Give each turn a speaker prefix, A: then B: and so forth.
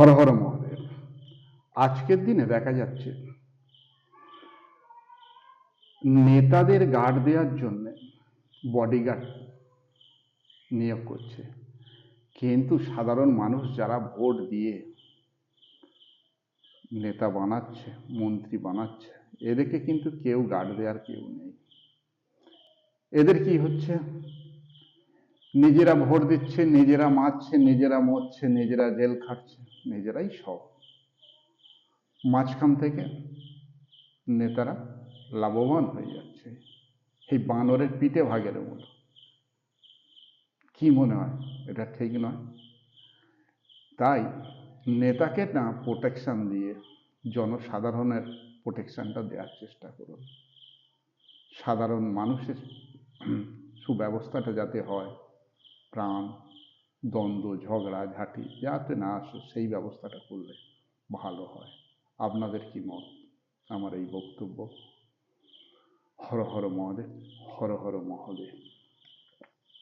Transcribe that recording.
A: হর হর মহাদেব। আজকের দিনে দেখা যাচ্ছে, নেতাদের গার্ড দেওয়ার জন্য বডিগার্ড নিয়োগ করছে। কিন্তু সাধারণ মানুষ যারা ভোট দিয়ে নেতা বানাচ্ছে, মন্ত্রী বানাচ্ছে, এদেরকে কিন্তু কেউ গার্ড দেওয়ার কেউ নেই। এদের কি হচ্ছে? নিজেরা ভোট দিচ্ছে, নিজেরা মারছে, নিজেরা মরছে, নিজেরা জেল খাটছে, নিজেরাই সব। মাঝখান থেকে নেতারা লাভবান হয়ে যাচ্ছে। এই বানরের পিঠে ভাগের মতো। কি মনে হয়? এটা ঠিক নয়। তাই নেতাকে না প্রোটেকশন দিয়ে জনসাধারণের প্রোটেকশনটা দেওয়ার চেষ্টা করুন। সাধারণ মানুষের সুব্যবস্থাটা যাতে হয়। প্রাণ, দ্বন্দ্ব, ঝগড়া, ঝাঁটি, যাতে না আসে, সেই ব্যবস্থাটা করলে ভালো হয়। আপনাদের কি মত? আমার এই বক্তব্য। হর হর মহাদেব, হর হর মহাদেব।